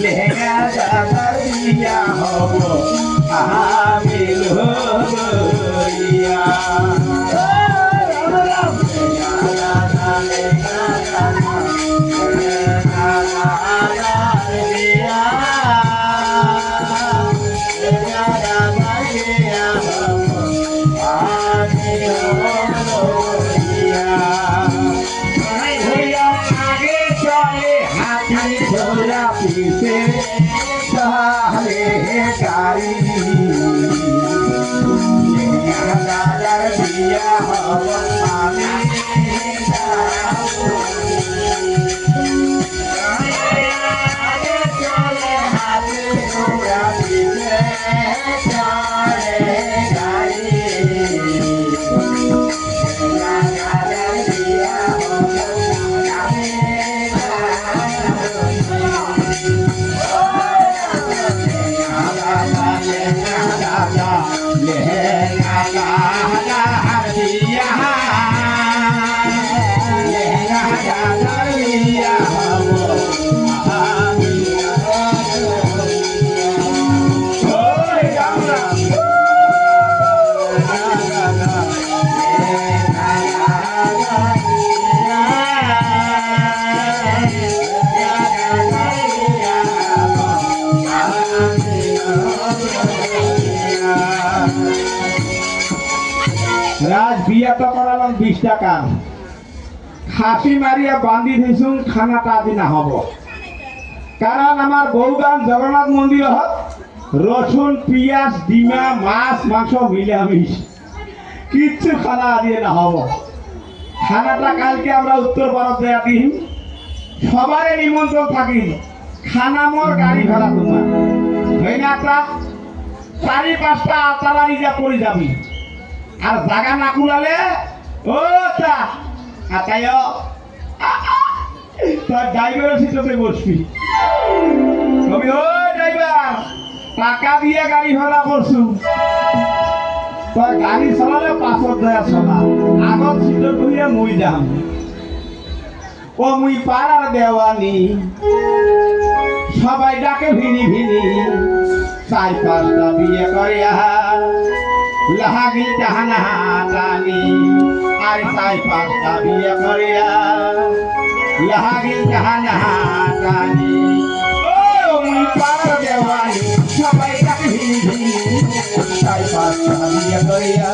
लहंगा दिया हो বিয়া রাজ বিয়া তো করালাম বিশ টাকা। খাসি মারিয়া বান্ধি দিছুন খানাটা আজি নহব কারণ আমার বৌগান জগন্নাথ মন্দির রসুন পিঁয়াজ, ডিমা, মাছ, মাংস মিলামিশ কিচ্ছু খানা দিয়ে নহব। খানাটা কালকে আমরা উত্তর ভারত দেয়া দিম সবারই নিমন্ত্রণ থাকি খানা মোর গাড়ি ভাড়া তোমার না চারি পাঁচটা আতালা নিজা পড়ে যাবি। আর জাগা না কুলালে ও তা তোর ড্রাইভারের সিটতে বসবি। কবি ও ড্রাইভার টাকা দিয়ে গাড়ি ভাড়া করছু। তোর গাড়ি চলালে পাছত দেয়া চলা আগত সিটত বহিয়া মই যাম। ও মুই পাড়ার দেওয়ানি। সবাই ডাকে ভিনি ভিনি। চার পাঁচটা বিয়ে করিয়া লাহাগি জাহানা জানি আর সাই পাস্তা বিয়ে করিয়া। লাহাগি জাহানা জানি ও মুই পাড়ার দেওয়ানি সবাই ভিনি চাই পাঁচটা বিয়ে করিয়া।